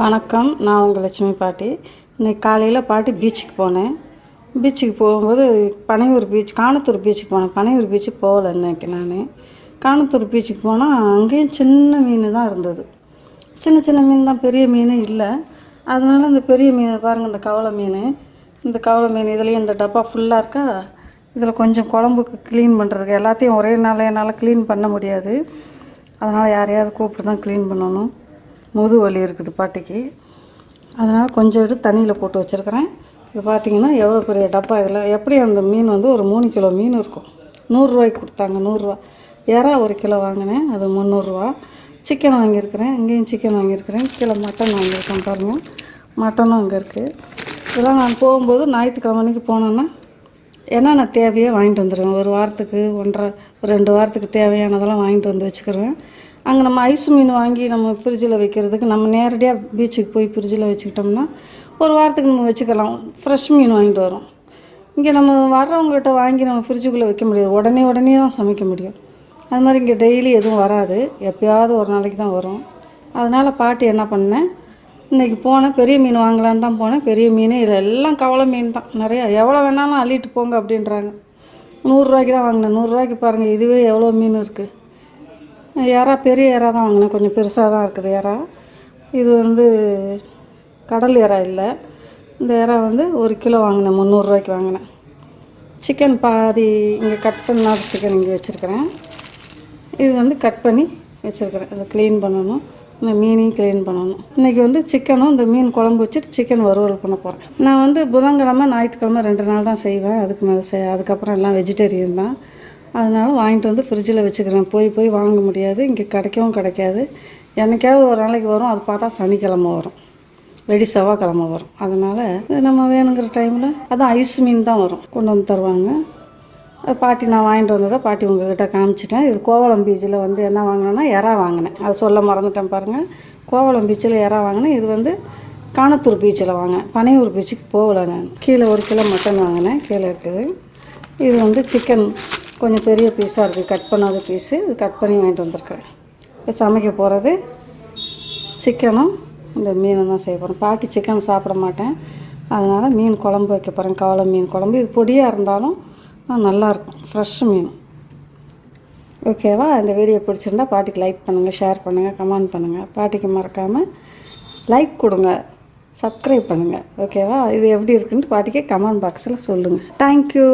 வணக்கம் நான் உங்கள் லட்சுமி பாட்டி. இன்றைக்கி காலையில் பாட்டி பீச்சுக்கு போனேன். பீச்சுக்கு போகும்போது பனையூர் பீச் காணத்தூர் பீச்சுக்கு போனேன். பனையூர் பீச்சுக்கு போகல இன்னைக்கு நான். காணத்தூர் பீச்சுக்கு போனால் அங்கேயும் சின்ன மீன் தான் இருந்தது. சின்ன சின்ன மீன் தான் பெரிய மீன் இல்லை. அதனால இந்த பெரிய மீன் பாருங்கள் இந்த கவலை மீன். இந்த கவலை மீன் இதுலேயும் இந்த டப்பா ஃபுல்லாக இருக்கா? இதில் கொஞ்சம் குழம்புக்கு க்ளீன் பண்ணுறதுக்கு எல்லாத்தையும் ஒரே நாள் என்னால் க்ளீன் பண்ண முடியாது. அதனால் யாரையாவது கூப்பிட்டு தான் க்ளீன் பண்ணணும். முது வலி இருக்குது பாட்டிக்கு. அதனால் கொஞ்சம் எடுத்து தண்ணியில் போட்டு வச்சுருக்கிறேன். இப்போ பார்த்தீங்கன்னா எவ்வளோ பெரிய டப்பா இதில் எப்படி அந்த மீன் வந்து ஒரு மூணு கிலோ மீன் இருக்கும். நூறுரூவாய்க்கு கொடுத்தாங்க நூறுரூவா இறா ஒரு கிலோ வாங்கினேன் அது முந்நூறுரூவா சிக்கன் வாங்கியிருக்கிறேன் இங்கேயும் சிக்கன் வாங்கியிருக்கிறேன். கிலோ மட்டன் வாங்கியிருக்கேன் பாருங்கள் மட்டனும் அங்கே இருக்குது இதெல்லாம் நான் போகும்போது ஞாயிற்றுக்கிழமை அன்னைக்கு போனேன்னா என்னென்ன தேவையோ வாங்கிட்டு வந்துடுவேன் ஒரு வாரத்துக்கு ஒன்றரை ஒரு ரெண்டு வாரத்துக்கு தேவையானதெல்லாம் வாங்கிட்டு வந்து வச்சுக்கிருவேன். அங்கே நம்ம ஐஸ் மீன் வாங்கி நம்ம ஃப்ரிட்ஜில் வைக்கிறதுக்கு நம்ம நேரடியாக பீச்சுக்கு போய் ஃப்ரிட்ஜில் வச்சுக்கிட்டோம்னா ஒரு வாரத்துக்கு நம்ம வச்சுக்கலாம். ஃப்ரெஷ் மீன் வாங்கிட்டு வரோம். இங்கே நம்ம வர்றவங்ககிட்ட வாங்கி நம்ம ஃப்ரிட்ஜுக்குள்ளே வைக்க முடியாது. உடனே உடனே தான் சமைக்க முடியும். அது மாதிரி இங்கே டெய்லி எதுவும் வராது. எப்பயாவது ஒரு நாளைக்கு தான் வரும். அதனால் பாட்டி என்ன பண்ணேன் இன்றைக்கி போனேன் பெரிய மீன் வாங்கலான்னு தான் போனேன். பெரிய மீன் இதில் எல்லாம் கவலை மீன் தான். நிறையா எவ்வளோ வேணாலும் அள்ளிட்டு போங்க அப்படின்றாங்க. நூறுரூவாய்க்கு தான் வாங்கினேன். நூறுரூவாய்க்கு பாருங்கள் இதுவே எவ்வளோ மீன் இருக்குது இறா பெரிய ஏறா தான் வாங்கினேன். கொஞ்சம் பெருசாக தான் இருக்குது இறா இது வந்து கடல் ஏறா இல்லை. இந்த இறா வந்து ஒரு கிலோ வாங்கினேன். முந்நூறுரூவாய்க்கு வாங்கினேன். சிக்கன் பாதி இங்கே கட் பண்ணாத சிக்கன் இங்கே வச்சுருக்கிறேன். இது வந்து கட் பண்ணி வச்சுருக்கிறேன். இதை க்ளீன் பண்ணணும். இந்த மீனையும் க்ளீன் பண்ணணும். இன்றைக்கி வந்து சிக்கனும் இந்த மீன் குழம்பு வச்சுட்டு சிக்கன் வறுவல் பண்ண போகிறேன் நான் வந்து புதன்கிழமை ஞாயிற்றுக்கிழமை ரெண்டு நாள் தான் செய்வேன். அதுக்கு மேலே செய் அதுக்கப்புறம் எல்லாம் வெஜிடேரியன் தான். அதனால் வாங்கிட்டு வந்து ஃப்ரிட்ஜில் வச்சுக்கிறேன். போய் போய் வாங்க முடியாது. இங்கே கிடைக்கவும் கிடைக்காது. என்றைக்காவது ஒரு நாளைக்கு வரும். அது பார்த்தா சனிக்கிழமை வரும். வெடி செவ்வாய்க்கிழமை வரும். அதனால் நம்ம வேணுங்கிற டைமில் அதுதான் ஐஸ் மீன் தான் வரும். கொண்டு வந்து தருவாங்க. பாட்டி நான் வாங்கிட்டு வந்ததை பாட்டி உங்ககிட்ட காமிச்சிட்டேன். இது கோவளம் பீச்சில் வந்து என்ன வாங்கினேன்னா எறா வாங்கினேன். அது சொல்ல மறந்துட்டேன் பாருங்கள் கோவளம் பீச்சில் எறா வாங்கினேன். இது வந்து காணத்தூர் பீச்சில் வாங்கினேன். பனையூர் பீச்சுக்கு போகல நான். கீழே ஒரு கிலோ மட்டன் வாங்கினேன். கீழே இருக்குது. இது வந்து சிக்கன் கொஞ்சம் பெரிய பீஸாக இருக்குது கட் பண்ணாத பீஸு இது கட் பண்ணி வாங்கிட்டு வந்திருக்கிறேன். இப்போ சமைக்க போகிறது சிக்கனும் இந்த மீனும் தான் செய்ய போகிறேன் பாட்டி சிக்கன் சாப்பிட மாட்டேன். அதனால் மீன் குழம்பு வைக்க போகிறேன் கவலை மீன் குழம்பு. இது பொடியாக இருந்தாலும் நல்லாயிருக்கும் ஃப்ரெஷ் மீன். ஓகேவா இந்த வீடியோ பிடிச்சிருந்தா பாட்டிக்கு லைக் பண்ணுங்கள் ஷேர் பண்ணுங்கள் கமெண்ட் பண்ணுங்கள் பாட்டிக்கு மறக்காமல் லைக் கொடுங்க. சப்ஸ்கிரைப் பண்ணுங்கள் ஓகேவா இது எப்படி இருக்குன்னு பாட்டிக்கே கமெண்ட் பாக்ஸில் சொல்லுங்கள் தேங்க்யூ